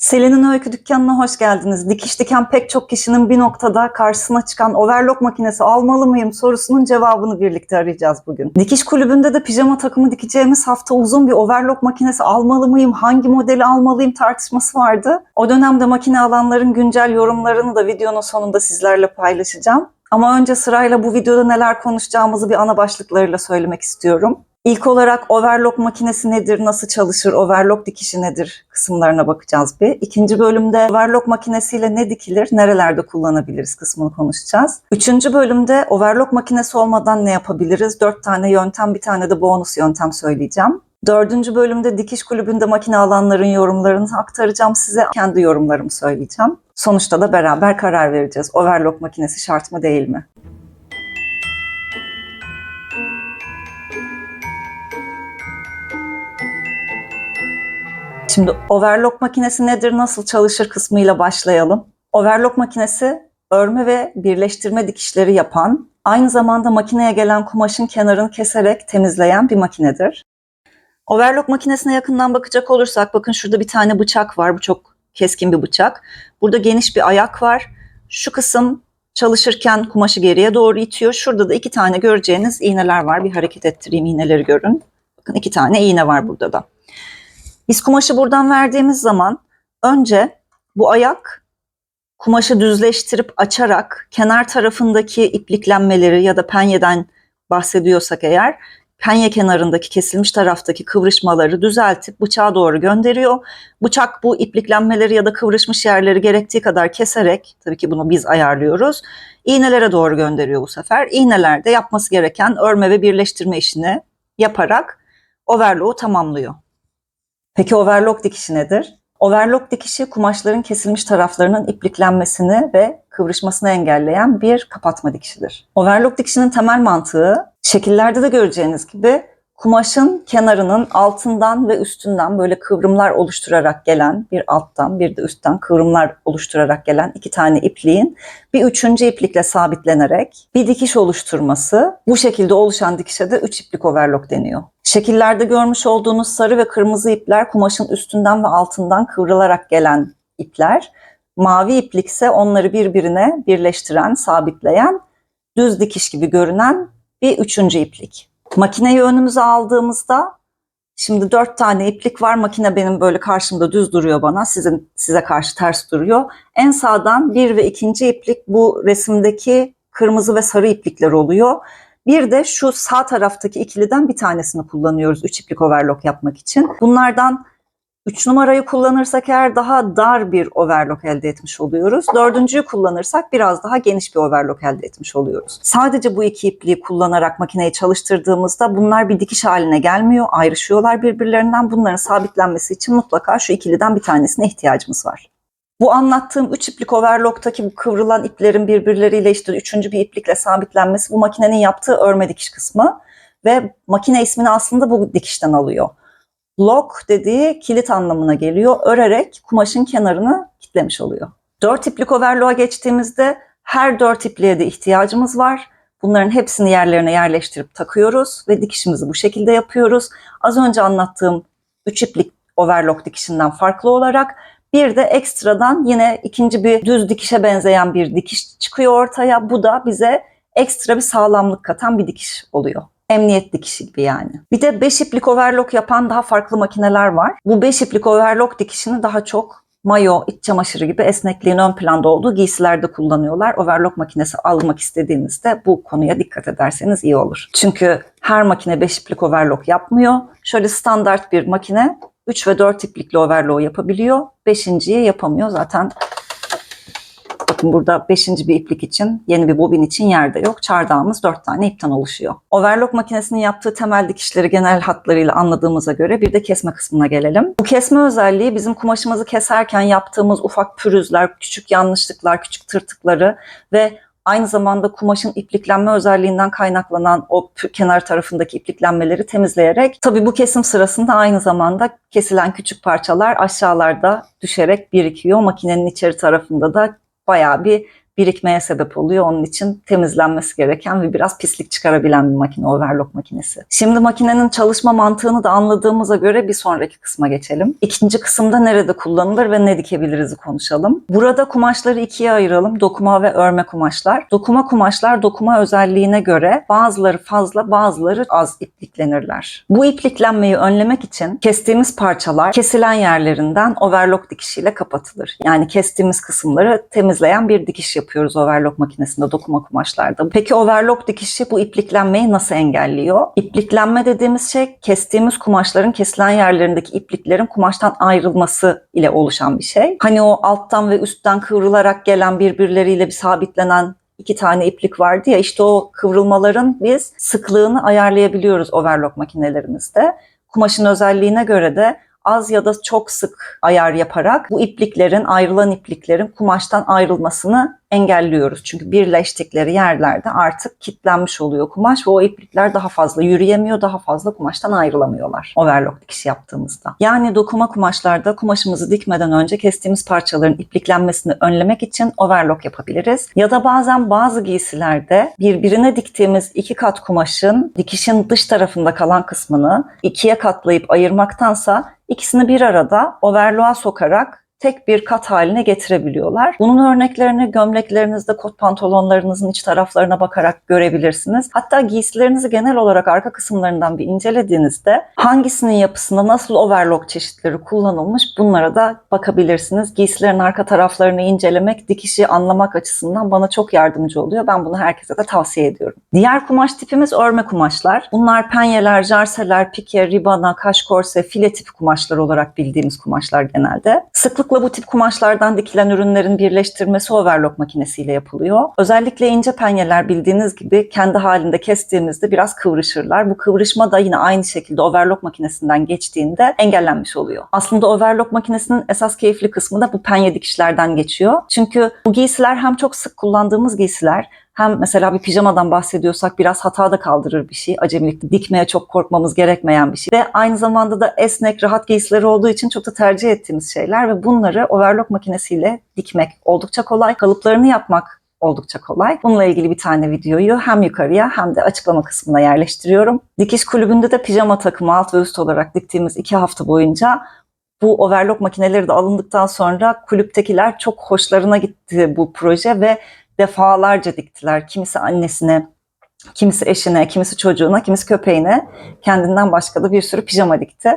Selin'in öykü dükkanına hoş geldiniz. Dikiş diken pek çok kişinin bir noktada karşısına çıkan overlock makinesi almalı mıyım sorusunun cevabını birlikte arayacağız bugün. Dikiş kulübünde de pijama takımı dikeceğimiz hafta uzun bir overlock makinesi almalı mıyım, hangi modeli almalıyım tartışması vardı. O dönemde makine alanların güncel yorumlarını da videonun sonunda sizlerle paylaşacağım. Ama önce sırayla bu videoda neler konuşacağımızı bir ana başlıklarıyla söylemek istiyorum. İlk olarak overlock makinesi nedir, nasıl çalışır, overlock dikişi nedir kısımlarına bakacağız bir. İkinci bölümde overlock makinesiyle ne dikilir, nerelerde kullanabiliriz kısmını konuşacağız. Üçüncü bölümde overlock makinesi olmadan ne yapabiliriz? Dört tane yöntem, bir tane de bonus yöntem söyleyeceğim. Dördüncü bölümde dikiş kulübünde makine alanların yorumlarını aktaracağım size. Kendi yorumlarımı söyleyeceğim. Sonuçta da beraber karar vereceğiz. Overlock makinesi şart mı değil mi? Şimdi overlock makinesi nedir, nasıl çalışır kısmıyla başlayalım. Overlock makinesi örme ve birleştirme dikişleri yapan, aynı zamanda makineye gelen kumaşın kenarını keserek temizleyen bir makinedir. Overlock makinesine yakından bakacak olursak, bakın şurada bir tane bıçak var. Bu çok keskin bir bıçak. Burada geniş bir ayak var. Şu kısım çalışırken kumaşı geriye doğru itiyor. Şurada da iki tane göreceğiniz iğneler var. Bir hareket ettireyim iğneleri görün. Bakın iki tane iğne var burada da. Biz kumaşı buradan verdiğimiz zaman önce bu ayak kumaşı düzleştirip açarak kenar tarafındaki ipliklenmeleri ya da penyeden bahsediyorsak eğer penye kenarındaki kesilmiş taraftaki kıvrışmaları düzeltip bıçağa doğru gönderiyor. Bıçak bu ipliklenmeleri ya da kıvrışmış yerleri gerektiği kadar keserek tabii ki bunu biz ayarlıyoruz. iğnelere doğru gönderiyor bu sefer. İğnelerde yapması gereken örme ve birleştirme işini yaparak overlock'u tamamlıyor. Peki overlock dikişi nedir? Overlock dikişi kumaşların kesilmiş taraflarının ipliklenmesini ve kıvrışmasını engelleyen bir kapatma dikişidir. Overlock dikişinin temel mantığı şekillerde de göreceğiniz gibi kumaşın kenarının altından ve üstünden böyle kıvrımlar oluşturarak gelen bir alttan bir de üstten kıvrımlar oluşturarak gelen iki tane ipliğin bir üçüncü iplikle sabitlenerek bir dikiş oluşturması. Bu şekilde oluşan dikişe de üç iplik overlock deniyor. Şekillerde görmüş olduğunuz sarı ve kırmızı ipler kumaşın üstünden ve altından kıvrılarak gelen ipler. Mavi iplik ise onları birbirine birleştiren, sabitleyen, düz dikiş gibi görünen bir üçüncü iplik. Makineyi önümüze aldığımızda şimdi dört tane iplik var. Makine benim böyle karşımda düz duruyor bana. Sizin size karşı ters duruyor. En sağdan bir ve ikinci iplik bu resimdeki kırmızı ve sarı iplikler oluyor. Bir de şu sağ taraftaki ikiliden bir tanesini kullanıyoruz üç iplik overlock yapmak için. Bunlardan 3 numarayı kullanırsak eğer daha dar bir overlock elde etmiş oluyoruz. Dördüncüyü kullanırsak biraz daha geniş bir overlock elde etmiş oluyoruz. Sadece bu iki ipliği kullanarak makineyi çalıştırdığımızda bunlar bir dikiş haline gelmiyor. Ayrışıyorlar birbirlerinden. Bunların sabitlenmesi için mutlaka şu ikiliden bir tanesine ihtiyacımız var. Bu anlattığım üç iplik overlock'taki bu kıvrılan iplerin birbirleriyle işte üçüncü bir iplikle sabitlenmesi bu makinenin yaptığı örme dikiş kısmı ve makine ismini aslında bu dikişten alıyor. Lock dediği kilit anlamına geliyor. Örerek kumaşın kenarını kitlemiş oluyor. Dört iplik overlock'a geçtiğimizde her dört ipliğe de ihtiyacımız var. Bunların hepsini yerlerine yerleştirip takıyoruz ve dikişimizi bu şekilde yapıyoruz. Az önce anlattığım üç iplik overlock dikişinden farklı olarak bir de ekstradan yine ikinci bir düz dikişe benzeyen bir dikiş çıkıyor ortaya. Bu da bize ekstra bir sağlamlık katan bir dikiş oluyor. Emniyet dikişi gibi yani. Bir de 5 iplik overlock yapan daha farklı makineler var. Bu 5 iplik overlock dikişini daha çok mayo, iç çamaşırı gibi esnekliğin ön planda olduğu giysilerde kullanıyorlar. Overlock makinesi almak istediğinizde bu konuya dikkat ederseniz iyi olur. Çünkü her makine 5 iplik overlock yapmıyor. Şöyle standart bir makine 3 ve 4 iplikli overlock yapabiliyor. 5.yi yapamıyor. Zaten Bakın burada 5. bir iplik için, yeni bir bobin için yerde yok. Çardağımız 4 tane ipten oluşuyor. Overlock makinesinin yaptığı temel dikişleri genel hatlarıyla anladığımıza göre bir de kesme kısmına gelelim. Bu kesme özelliği bizim kumaşımızı keserken yaptığımız ufak pürüzler, küçük yanlışlıklar, küçük tırtıkları ve aynı zamanda kumaşın ipliklenme özelliğinden kaynaklanan o kenar tarafındaki ipliklenmeleri temizleyerek tabii bu kesim sırasında aynı zamanda kesilen küçük parçalar aşağılarda düşerek birikiyor. Makinenin içeri tarafında da bayağı bir birikmeye sebep oluyor. Onun için temizlenmesi gereken ve biraz pislik çıkarabilen bir makine overlock makinesi. Şimdi makinenin çalışma mantığını da anladığımıza göre bir sonraki kısma geçelim. İkinci kısımda nerede kullanılır ve ne dikebiliriz konuşalım. Burada kumaşları ikiye ayıralım. Dokuma ve örme kumaşlar. Dokuma kumaşlar dokuma özelliğine göre bazıları fazla bazıları az ipliklenirler. Bu ipliklenmeyi önlemek için kestiğimiz parçalar kesilen yerlerinden overlock dikişiyle kapatılır. Yani kestiğimiz kısımları temizleyen bir dikiş yapıyoruz overlock makinesinde dokuma kumaşlarda. Peki overlock dikişi bu ipliklenmeyi nasıl engelliyor? İpliklenme dediğimiz şey kestiğimiz kumaşların kesilen yerlerindeki ipliklerin kumaştan ayrılması ile oluşan bir şey. Hani o alttan ve üstten kıvrılarak gelen birbirleriyle bir sabitlenen iki tane iplik vardı ya işte o kıvrılmaların biz sıklığını ayarlayabiliyoruz overlock makinelerimizde. Kumaşın özelliğine göre de az ya da çok sık ayar yaparak bu ipliklerin, ayrılan ipliklerin kumaştan ayrılmasını engelliyoruz. Çünkü birleştikleri yerlerde artık kitlenmiş oluyor kumaş ve o iplikler daha fazla yürüyemiyor, daha fazla kumaştan ayrılamıyorlar overlock dikiş yaptığımızda. Yani dokuma kumaşlarda kumaşımızı dikmeden önce kestiğimiz parçaların ipliklenmesini önlemek için overlock yapabiliriz. Ya da bazen bazı giysilerde birbirine diktiğimiz iki kat kumaşın dikişin dış tarafında kalan kısmını ikiye katlayıp ayırmaktansa ikisini bir arada overlock'a sokarak tek bir kat haline getirebiliyorlar. Bunun örneklerini gömleklerinizde, kot pantolonlarınızın iç taraflarına bakarak görebilirsiniz. Hatta giysilerinizi genel olarak arka kısımlarından bir incelediğinizde hangisinin yapısında nasıl overlock çeşitleri kullanılmış bunlara da bakabilirsiniz. Giysilerin arka taraflarını incelemek, dikişi anlamak açısından bana çok yardımcı oluyor. Ben bunu herkese de tavsiye ediyorum. Diğer kumaş tipimiz örme kumaşlar. Bunlar penyeler, jarseler, pike, ribana, kaş korse, file tipi kumaşlar olarak bildiğimiz kumaşlar genelde. Sıklık Sıklıkla bu tip kumaşlardan dikilen ürünlerin birleştirmesi overlock makinesiyle yapılıyor. Özellikle ince penyeler bildiğiniz gibi kendi halinde kestiğimizde biraz kıvrışırlar. Bu kıvrışma da yine aynı şekilde overlock makinesinden geçtiğinde engellenmiş oluyor. Aslında overlock makinesinin esas keyifli kısmı da bu penye dikişlerden geçiyor. Çünkü bu giysiler hem çok sık kullandığımız giysiler hem mesela bir pijamadan bahsediyorsak biraz hata da kaldırır bir şey. Acemilikte dikmeye çok korkmamız gerekmeyen bir şey. Ve aynı zamanda da esnek, rahat giysileri olduğu için çok da tercih ettiğimiz şeyler ve bunları overlock makinesiyle dikmek oldukça kolay. Kalıplarını yapmak oldukça kolay. Bununla ilgili bir tane videoyu hem yukarıya hem de açıklama kısmına yerleştiriyorum. Dikiş kulübünde de pijama takımı alt ve üst olarak diktiğimiz iki hafta boyunca bu overlock makineleri de alındıktan sonra kulüptekiler çok hoşlarına gitti bu proje ve defalarca diktiler. Kimisi annesine, kimisi eşine, kimisi çocuğuna, kimisi köpeğine kendinden başka da bir sürü pijama dikti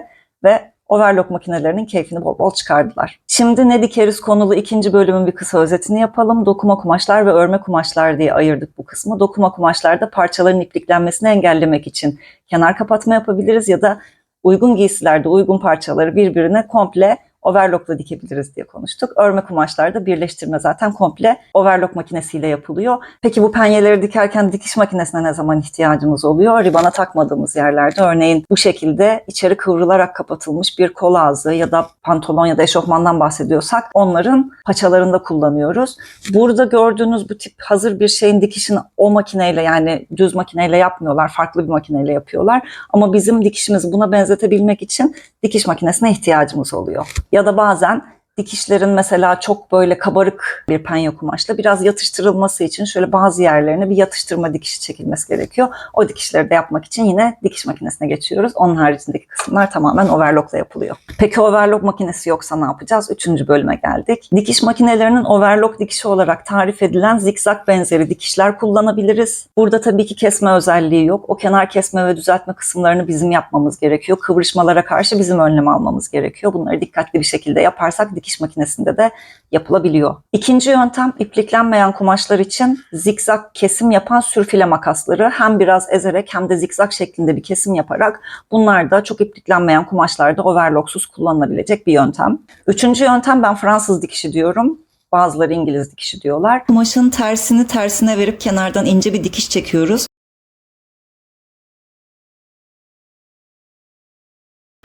ve overlock makinelerinin keyfini bol bol çıkardılar. Şimdi ne dikeriz konulu ikinci bölümün bir kısa özetini yapalım. Dokuma kumaşlar ve örme kumaşlar diye ayırdık bu kısmı. Dokuma kumaşlarda parçaların ipliklenmesini engellemek için kenar kapatma yapabiliriz ya da uygun giysilerde uygun parçaları birbirine komple overlockla dikebiliriz diye konuştuk. Örme kumaşlarda birleştirme zaten komple overlock makinesiyle yapılıyor. Peki bu penyeleri dikerken dikiş makinesine ne zaman ihtiyacımız oluyor? Ribana takmadığımız yerlerde örneğin bu şekilde içeri kıvrılarak kapatılmış bir kol ağzı ya da pantolon ya da eşofmandan bahsediyorsak onların paçalarında kullanıyoruz. Burada gördüğünüz bu tip hazır bir şeyin dikişini o makineyle yani düz makineyle yapmıyorlar. Farklı bir makineyle yapıyorlar. Ama bizim dikişimizi buna benzetebilmek için dikiş makinesine ihtiyacımız oluyor. Ya da bazen dikişlerin mesela çok böyle kabarık bir penye kumaşla biraz yatıştırılması için şöyle bazı yerlerine bir yatıştırma dikişi çekilmesi gerekiyor. O dikişleri de yapmak için yine dikiş makinesine geçiyoruz. Onun haricindeki kısımlar tamamen overlockla yapılıyor. Peki overlock makinesi yoksa ne yapacağız? Üçüncü bölüme geldik. Dikiş makinelerinin overlock dikişi olarak tarif edilen zikzak benzeri dikişler kullanabiliriz. Burada tabii ki kesme özelliği yok. O kenar kesme ve düzeltme kısımlarını bizim yapmamız gerekiyor. Kıvrışmalara karşı bizim önlem almamız gerekiyor. Bunları dikkatli bir şekilde yaparsak dikiş makinesinde de yapılabiliyor. İkinci yöntem ipliklenmeyen kumaşlar için zikzak kesim yapan sürfile makasları hem biraz ezerek hem de zikzak şeklinde bir kesim yaparak bunlar da çok ipliklenmeyen kumaşlarda overlocksuz kullanılabilecek bir yöntem. Üçüncü yöntem ben Fransız dikişi diyorum. Bazıları İngiliz dikişi diyorlar. Kumaşın tersini tersine verip kenardan ince bir dikiş çekiyoruz.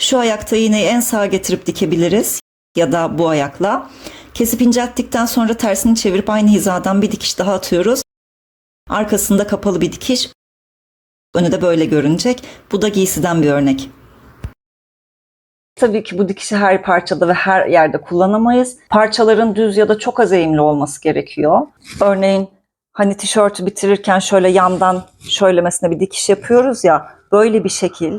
Şu ayakta iğneyi en sağa getirip dikebiliriz ya da bu ayakla. Kesip incelttikten sonra tersini çevirip aynı hizadan bir dikiş daha atıyoruz. Arkasında kapalı bir dikiş. Önü de böyle görünecek. Bu da giysiden bir örnek. Tabii ki bu dikişi her parçada ve her yerde kullanamayız. Parçaların düz ya da çok az eğimli olması gerekiyor. Örneğin hani tişörtü bitirirken şöyle yandan şöylemesine bir dikiş yapıyoruz ya böyle bir şekil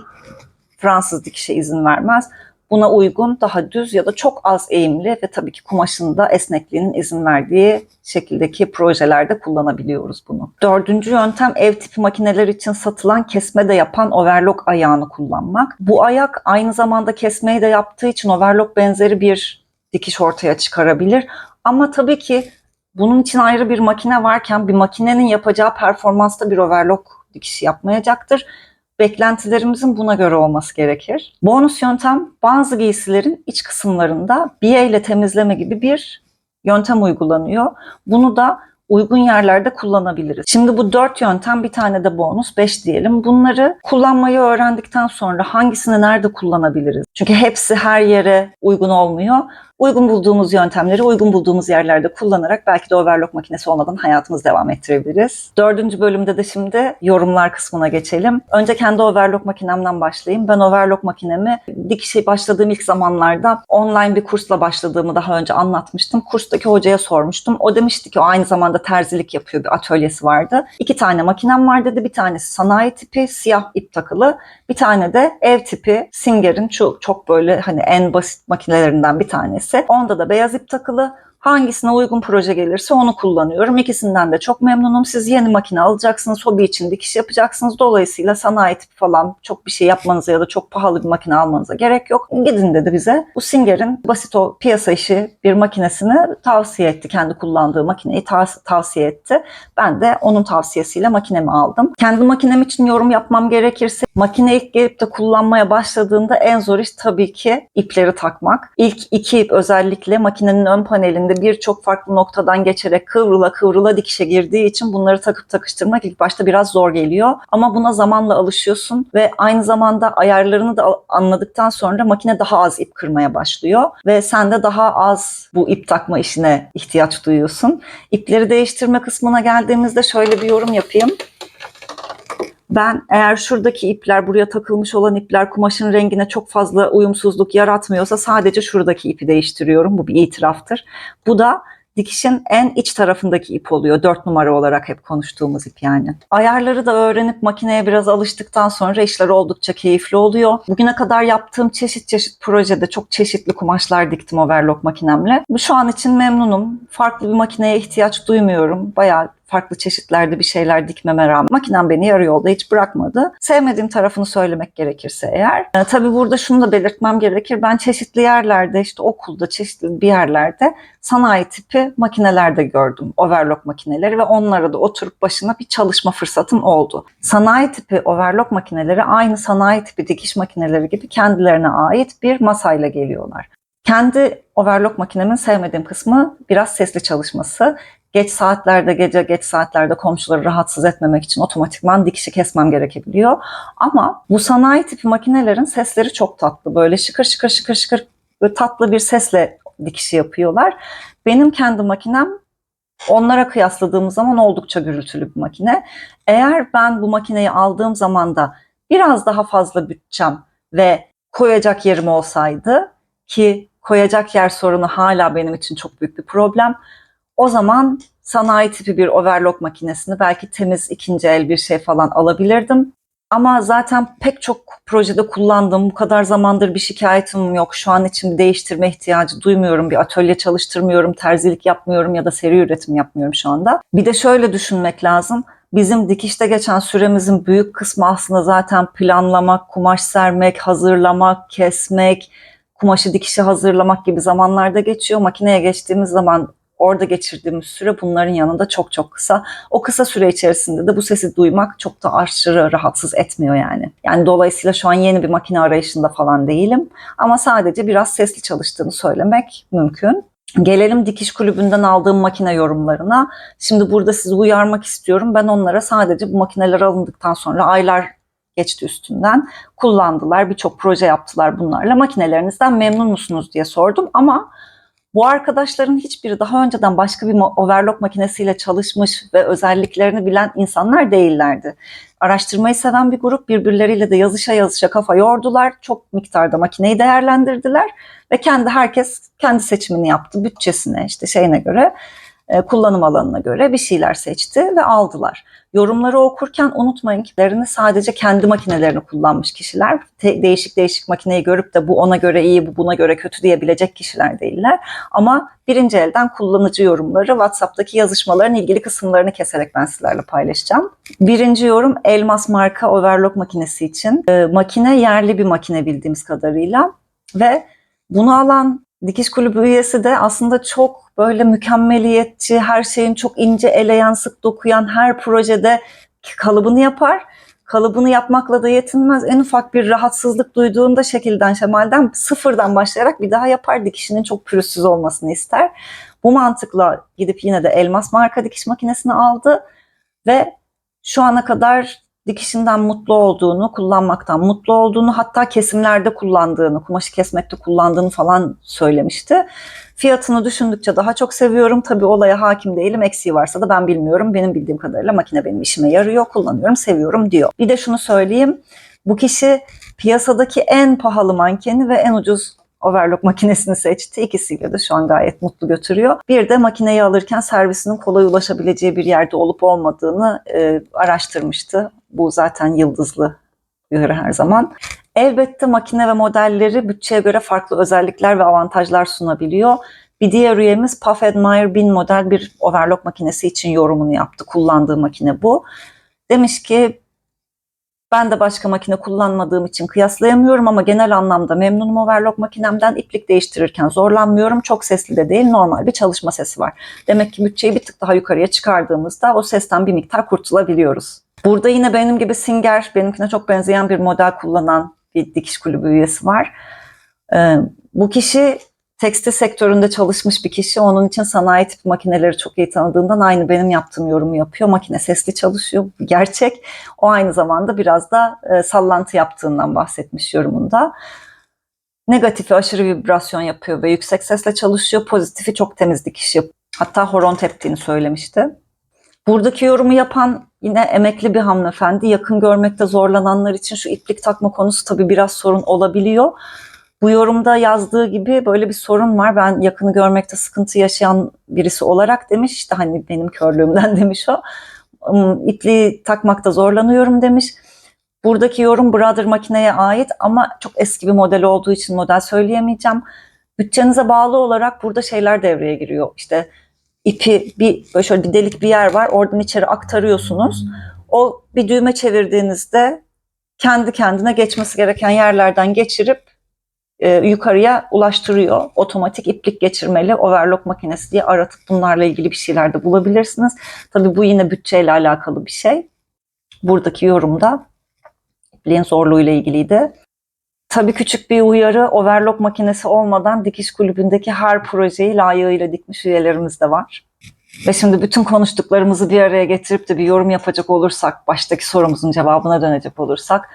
Fransız dikişe izin vermez. Buna uygun daha düz ya da çok az eğimli ve tabii ki kumaşın da esnekliğinin izin verdiği şekildeki projelerde kullanabiliyoruz bunu. Dördüncü yöntem ev tipi makineler için satılan kesme de yapan overlock ayağını kullanmak. Bu ayak aynı zamanda kesmeyi de yaptığı için overlock benzeri bir dikiş ortaya çıkarabilir. Ama tabii ki bunun için ayrı bir makine varken bir makinenin yapacağı performansta bir overlock dikişi yapmayacaktır beklentilerimizin buna göre olması gerekir. Bonus yöntem bazı giysilerin iç kısımlarında biye ile temizleme gibi bir yöntem uygulanıyor. Bunu da uygun yerlerde kullanabiliriz. Şimdi bu dört yöntem bir tane de bonus beş diyelim. Bunları kullanmayı öğrendikten sonra hangisini nerede kullanabiliriz? Çünkü hepsi her yere uygun olmuyor. Uygun bulduğumuz yöntemleri uygun bulduğumuz yerlerde kullanarak belki de overlock makinesi olmadan hayatımızı devam ettirebiliriz. Dördüncü bölümde de şimdi yorumlar kısmına geçelim. Önce kendi overlock makinemden başlayayım. Ben overlock makinemi dikişe başladığım ilk zamanlarda online bir kursla başladığımı daha önce anlatmıştım. Kurstaki hocaya sormuştum. O demişti ki o aynı zamanda terzilik yapıyor bir atölyesi vardı. İki tane makinem var dedi. Bir tanesi sanayi tipi siyah ip takılı. Bir tane de ev tipi Singer'in çok, çok böyle hani en basit makinelerinden bir tanesi. Onda da beyaz ip takılı. Hangisine uygun proje gelirse onu kullanıyorum. İkisinden de çok memnunum. Siz yeni makine alacaksınız, hobi için dikiş yapacaksınız. Dolayısıyla sanayi tipi falan çok bir şey yapmanıza ya da çok pahalı bir makine almanıza gerek yok. Gidin dedi bize. Bu Singer'in basit o piyasa işi bir makinesini tavsiye etti. Kendi kullandığı makineyi tav- tavsiye etti. Ben de onun tavsiyesiyle makinemi aldım. Kendi makinem için yorum yapmam gerekirse makine ilk gelip de kullanmaya başladığında en zor iş tabii ki ipleri takmak. İlk iki ip özellikle makinenin ön panelinde birçok farklı noktadan geçerek kıvrıla kıvrıla dikişe girdiği için bunları takıp takıştırmak ilk başta biraz zor geliyor. Ama buna zamanla alışıyorsun ve aynı zamanda ayarlarını da anladıktan sonra makine daha az ip kırmaya başlıyor ve sen de daha az bu ip takma işine ihtiyaç duyuyorsun. İpleri değiştirme kısmına geldiğimizde şöyle bir yorum yapayım. Ben eğer şuradaki ipler, buraya takılmış olan ipler kumaşın rengine çok fazla uyumsuzluk yaratmıyorsa sadece şuradaki ipi değiştiriyorum. Bu bir itiraftır. Bu da dikişin en iç tarafındaki ip oluyor. Dört numara olarak hep konuştuğumuz ip yani. Ayarları da öğrenip makineye biraz alıştıktan sonra işler oldukça keyifli oluyor. Bugüne kadar yaptığım çeşit çeşit projede çok çeşitli kumaşlar diktim overlock makinemle. Bu şu an için memnunum. Farklı bir makineye ihtiyaç duymuyorum. Bayağı farklı çeşitlerde bir şeyler dikmeme rağmen makinem beni yarı yolda hiç bırakmadı. Sevmediğim tarafını söylemek gerekirse eğer. E, tabii burada şunu da belirtmem gerekir. Ben çeşitli yerlerde işte okulda çeşitli bir yerlerde sanayi tipi makinelerde gördüm. Overlock makineleri ve onlara da oturup başına bir çalışma fırsatım oldu. Sanayi tipi overlock makineleri aynı sanayi tipi dikiş makineleri gibi kendilerine ait bir masayla geliyorlar. Kendi overlock makinemin sevmediğim kısmı biraz sesli çalışması geç saatlerde gece geç saatlerde komşuları rahatsız etmemek için otomatikman dikişi kesmem gerekebiliyor. Ama bu sanayi tipi makinelerin sesleri çok tatlı. Böyle şıkır şıkır şıkır şıkır tatlı bir sesle dikişi yapıyorlar. Benim kendi makinem onlara kıyasladığımız zaman oldukça gürültülü bir makine. Eğer ben bu makineyi aldığım zaman da biraz daha fazla bütçem ve koyacak yerim olsaydı ki koyacak yer sorunu hala benim için çok büyük bir problem. O zaman sanayi tipi bir overlock makinesini belki temiz ikinci el bir şey falan alabilirdim. Ama zaten pek çok projede kullandım. Bu kadar zamandır bir şikayetim yok. Şu an için bir değiştirme ihtiyacı duymuyorum. Bir atölye çalıştırmıyorum, terzilik yapmıyorum ya da seri üretim yapmıyorum şu anda. Bir de şöyle düşünmek lazım. Bizim dikişte geçen süremizin büyük kısmı aslında zaten planlamak, kumaş sermek, hazırlamak, kesmek, kumaşı dikişe hazırlamak gibi zamanlarda geçiyor. Makineye geçtiğimiz zaman orada geçirdiğimiz süre bunların yanında çok çok kısa. O kısa süre içerisinde de bu sesi duymak çok da aşırı rahatsız etmiyor yani. Yani dolayısıyla şu an yeni bir makine arayışında falan değilim. Ama sadece biraz sesli çalıştığını söylemek mümkün. Gelelim dikiş kulübünden aldığım makine yorumlarına. Şimdi burada sizi uyarmak istiyorum. Ben onlara sadece bu makineler alındıktan sonra aylar geçti üstünden. Kullandılar, birçok proje yaptılar bunlarla. Makinelerinizden memnun musunuz diye sordum ama Bu arkadaşların hiçbiri daha önceden başka bir overlock makinesiyle çalışmış ve özelliklerini bilen insanlar değillerdi. Araştırmayı seven bir grup birbirleriyle de yazışa yazışa kafa yordular. Çok miktarda makineyi değerlendirdiler ve kendi herkes kendi seçimini yaptı. Bütçesine işte şeyine göre kullanım alanına göre bir şeyler seçti ve aldılar. Yorumları okurken unutmayın ki lerini sadece kendi makinelerini kullanmış kişiler. Te- değişik değişik makineyi görüp de bu ona göre iyi, bu buna göre kötü diyebilecek kişiler değiller. Ama birinci elden kullanıcı yorumları WhatsApp'taki yazışmaların ilgili kısımlarını keserek ben sizlerle paylaşacağım. Birinci yorum Elmas marka overlock makinesi için. E, makine yerli bir makine bildiğimiz kadarıyla ve bunu alan dikiş kulübü üyesi de aslında çok böyle mükemmeliyetçi, her şeyin çok ince eleyen, sık dokuyan her projede kalıbını yapar. Kalıbını yapmakla da yetinmez. En ufak bir rahatsızlık duyduğunda şekilden, şemalden sıfırdan başlayarak bir daha yapar. Dikişinin çok pürüzsüz olmasını ister. Bu mantıkla gidip yine de elmas marka dikiş makinesini aldı ve şu ana kadar dikişinden mutlu olduğunu, kullanmaktan mutlu olduğunu, hatta kesimlerde kullandığını, kumaşı kesmekte kullandığını falan söylemişti. Fiyatını düşündükçe daha çok seviyorum. Tabii olaya hakim değilim. Eksiği varsa da ben bilmiyorum. Benim bildiğim kadarıyla makine benim işime yarıyor, kullanıyorum, seviyorum diyor. Bir de şunu söyleyeyim. Bu kişi piyasadaki en pahalı mankeni ve en ucuz overlock makinesini seçti. İkisiyle de şu an gayet mutlu götürüyor. Bir de makineyi alırken servisinin kolay ulaşabileceği bir yerde olup olmadığını e, araştırmıştı. Bu zaten yıldızlı uyarı her zaman. Elbette makine ve modelleri bütçeye göre farklı özellikler ve avantajlar sunabiliyor. Bir diğer üyemiz Puff Admire 1000 model bir overlock makinesi için yorumunu yaptı. Kullandığı makine bu. Demiş ki ben de başka makine kullanmadığım için kıyaslayamıyorum ama genel anlamda memnunum overlock makinemden. İplik değiştirirken zorlanmıyorum. Çok sesli de değil, normal bir çalışma sesi var. Demek ki bütçeyi bir tık daha yukarıya çıkardığımızda o sesten bir miktar kurtulabiliyoruz. Burada yine benim gibi Singer, benimkine çok benzeyen bir model kullanan bir dikiş kulübü üyesi var. Ee, bu kişi tekstil sektöründe çalışmış bir kişi. Onun için sanayi tipi makineleri çok iyi tanıdığından aynı benim yaptığım yorumu yapıyor. Makine sesli çalışıyor. Gerçek. O aynı zamanda biraz da e, sallantı yaptığından bahsetmiş yorumunda. Negatifi aşırı vibrasyon yapıyor ve yüksek sesle çalışıyor. Pozitifi çok temiz dikiş yapıyor. Hatta horon teptiğini söylemişti. Buradaki yorumu yapan yine emekli bir hanımefendi. Yakın görmekte zorlananlar için şu iplik takma konusu tabii biraz sorun olabiliyor. Bu yorumda yazdığı gibi böyle bir sorun var. Ben yakını görmekte sıkıntı yaşayan birisi olarak demiş. İşte hani benim körlüğümden demiş o. "Im, İpliği takmakta zorlanıyorum demiş. Buradaki yorum Brother makineye ait ama çok eski bir model olduğu için model söyleyemeyeceğim. Bütçenize bağlı olarak burada şeyler devreye giriyor. İşte ipi bir böyle şöyle bir delik bir yer var. Oradan içeri aktarıyorsunuz. O bir düğme çevirdiğinizde kendi kendine geçmesi gereken yerlerden geçirip e, yukarıya ulaştırıyor. Otomatik iplik geçirmeli overlock makinesi diye aratıp bunlarla ilgili bir şeyler de bulabilirsiniz. Tabii bu yine bütçeyle alakalı bir şey. Buradaki yorumda ipliğin zorluğuyla ilgiliydi. Tabii küçük bir uyarı, overlock makinesi olmadan dikiş kulübündeki her projeyi layığıyla dikmiş üyelerimiz de var. Ve şimdi bütün konuştuklarımızı bir araya getirip de bir yorum yapacak olursak, baştaki sorumuzun cevabına dönecek olursak,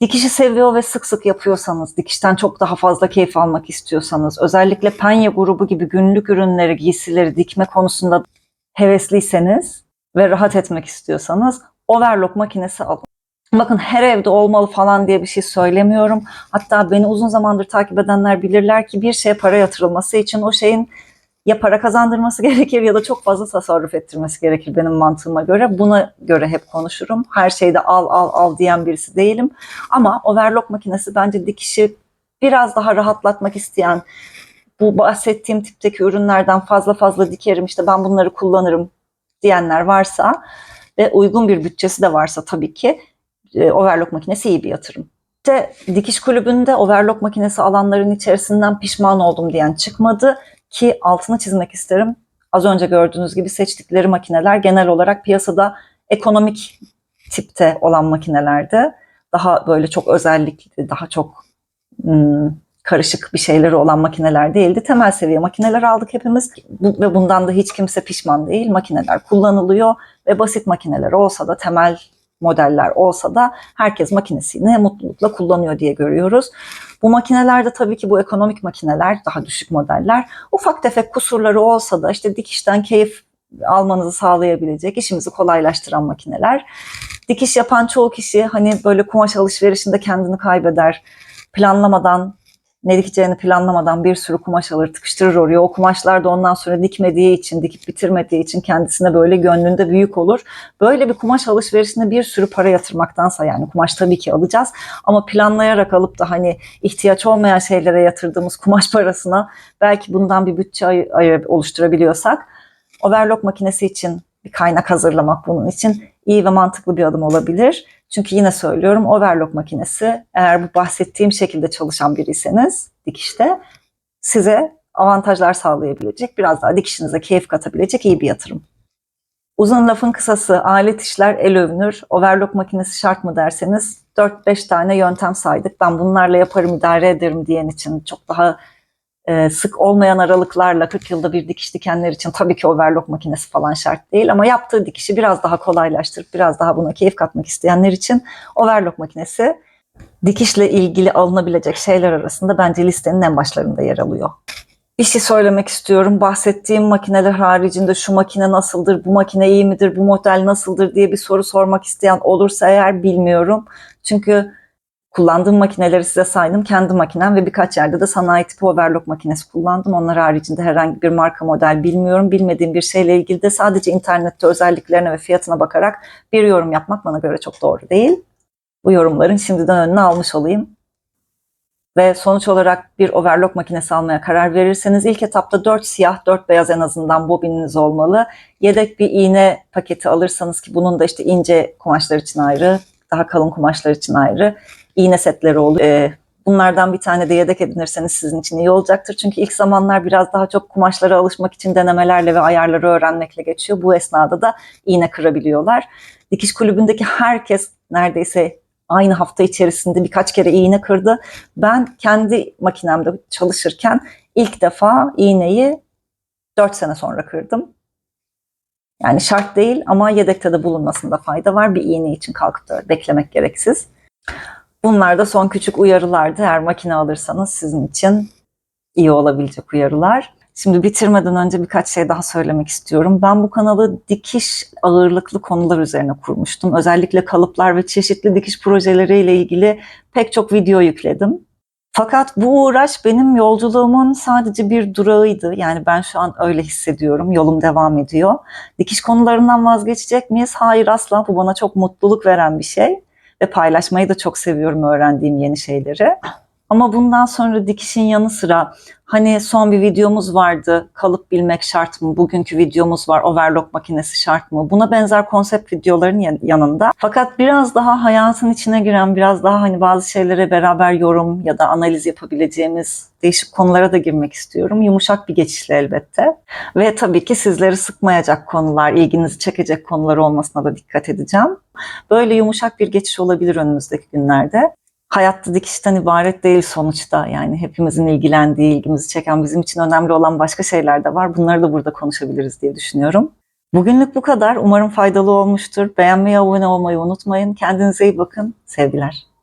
dikişi seviyor ve sık sık yapıyorsanız, dikişten çok daha fazla keyif almak istiyorsanız, özellikle penye grubu gibi günlük ürünleri, giysileri dikme konusunda hevesliyseniz ve rahat etmek istiyorsanız overlock makinesi alın. Bakın her evde olmalı falan diye bir şey söylemiyorum. Hatta beni uzun zamandır takip edenler bilirler ki bir şeye para yatırılması için o şeyin ya para kazandırması gerekir ya da çok fazla tasarruf ettirmesi gerekir benim mantığıma göre. Buna göre hep konuşurum. Her şeyde al al al diyen birisi değilim. Ama overlock makinesi bence dikişi biraz daha rahatlatmak isteyen, bu bahsettiğim tipteki ürünlerden fazla fazla dikerim işte ben bunları kullanırım diyenler varsa ve uygun bir bütçesi de varsa tabii ki e, overlock makinesi iyi bir yatırım. İşte dikiş kulübünde overlock makinesi alanların içerisinden pişman oldum diyen çıkmadı ki altını çizmek isterim. Az önce gördüğünüz gibi seçtikleri makineler genel olarak piyasada ekonomik tipte olan makinelerdi. Daha böyle çok özellikli, daha çok hmm, karışık bir şeyleri olan makineler değildi. Temel seviye makineler aldık hepimiz ve bundan da hiç kimse pişman değil. Makineler kullanılıyor ve basit makineler olsa da temel modeller olsa da herkes makinesini mutlulukla kullanıyor diye görüyoruz. Bu makinelerde tabii ki bu ekonomik makineler, daha düşük modeller, ufak tefek kusurları olsa da işte dikişten keyif almanızı sağlayabilecek, işimizi kolaylaştıran makineler. Dikiş yapan çoğu kişi hani böyle kumaş alışverişinde kendini kaybeder. Planlamadan, ne dikeceğini planlamadan bir sürü kumaş alır, tıkıştırır oraya. O kumaşlar da ondan sonra dikmediği için, dikip bitirmediği için kendisine böyle gönlünde büyük olur. Böyle bir kumaş alışverişine bir sürü para yatırmaktansa yani kumaş tabii ki alacağız ama planlayarak alıp da hani ihtiyaç olmayan şeylere yatırdığımız kumaş parasına belki bundan bir bütçe ay- ay- oluşturabiliyorsak overlock makinesi için bir kaynak hazırlamak bunun için iyi ve mantıklı bir adım olabilir. Çünkü yine söylüyorum overlock makinesi eğer bu bahsettiğim şekilde çalışan biriyseniz dikişte size avantajlar sağlayabilecek, biraz daha dikişinize keyif katabilecek iyi bir yatırım. Uzun lafın kısası alet işler el övünür. Overlock makinesi şart mı derseniz 4-5 tane yöntem saydık. Ben bunlarla yaparım idare ederim diyen için çok daha e, sık olmayan aralıklarla 40 yılda bir dikiş dikenler için tabii ki overlock makinesi falan şart değil ama yaptığı dikişi biraz daha kolaylaştırıp biraz daha buna keyif katmak isteyenler için overlock makinesi dikişle ilgili alınabilecek şeyler arasında bence listenin en başlarında yer alıyor. Bir şey söylemek istiyorum. Bahsettiğim makineler haricinde şu makine nasıldır, bu makine iyi midir, bu model nasıldır diye bir soru sormak isteyen olursa eğer bilmiyorum. Çünkü kullandığım makineleri size saydım. Kendi makinem ve birkaç yerde de sanayi tipi overlock makinesi kullandım. Onlar haricinde herhangi bir marka model bilmiyorum. Bilmediğim bir şeyle ilgili de sadece internette özelliklerine ve fiyatına bakarak bir yorum yapmak bana göre çok doğru değil. Bu yorumların şimdiden önüne almış olayım. Ve sonuç olarak bir overlock makinesi almaya karar verirseniz ilk etapta 4 siyah 4 beyaz en azından bobininiz olmalı. Yedek bir iğne paketi alırsanız ki bunun da işte ince kumaşlar için ayrı, daha kalın kumaşlar için ayrı iğne setleri olur. Ee, bunlardan bir tane de yedek edinirseniz sizin için iyi olacaktır. Çünkü ilk zamanlar biraz daha çok kumaşlara alışmak için denemelerle ve ayarları öğrenmekle geçiyor. Bu esnada da iğne kırabiliyorlar. Dikiş kulübündeki herkes neredeyse aynı hafta içerisinde birkaç kere iğne kırdı. Ben kendi makinemde çalışırken ilk defa iğneyi 4 sene sonra kırdım. Yani şart değil ama yedekte de bulunmasında fayda var. Bir iğne için kalkıp da beklemek gereksiz. Bunlar da son küçük uyarılardı. Eğer makine alırsanız sizin için iyi olabilecek uyarılar. Şimdi bitirmeden önce birkaç şey daha söylemek istiyorum. Ben bu kanalı dikiş ağırlıklı konular üzerine kurmuştum. Özellikle kalıplar ve çeşitli dikiş projeleriyle ilgili pek çok video yükledim. Fakat bu uğraş benim yolculuğumun sadece bir durağıydı. Yani ben şu an öyle hissediyorum. Yolum devam ediyor. Dikiş konularından vazgeçecek miyiz? Hayır asla. Bu bana çok mutluluk veren bir şey ve paylaşmayı da çok seviyorum öğrendiğim yeni şeyleri. Ama bundan sonra dikişin yanı sıra hani son bir videomuz vardı kalıp bilmek şart mı? Bugünkü videomuz var overlock makinesi şart mı? Buna benzer konsept videoların yan- yanında. Fakat biraz daha hayatın içine giren biraz daha hani bazı şeylere beraber yorum ya da analiz yapabileceğimiz değişik konulara da girmek istiyorum. Yumuşak bir geçişle elbette. Ve tabii ki sizleri sıkmayacak konular, ilginizi çekecek konular olmasına da dikkat edeceğim. Böyle yumuşak bir geçiş olabilir önümüzdeki günlerde. Hayatta dikişten ibaret değil sonuçta. Yani hepimizin ilgilendiği, ilgimizi çeken, bizim için önemli olan başka şeyler de var. Bunları da burada konuşabiliriz diye düşünüyorum. Bugünlük bu kadar. Umarım faydalı olmuştur. Beğenmeyi, abone olmayı unutmayın. Kendinize iyi bakın. Sevgiler.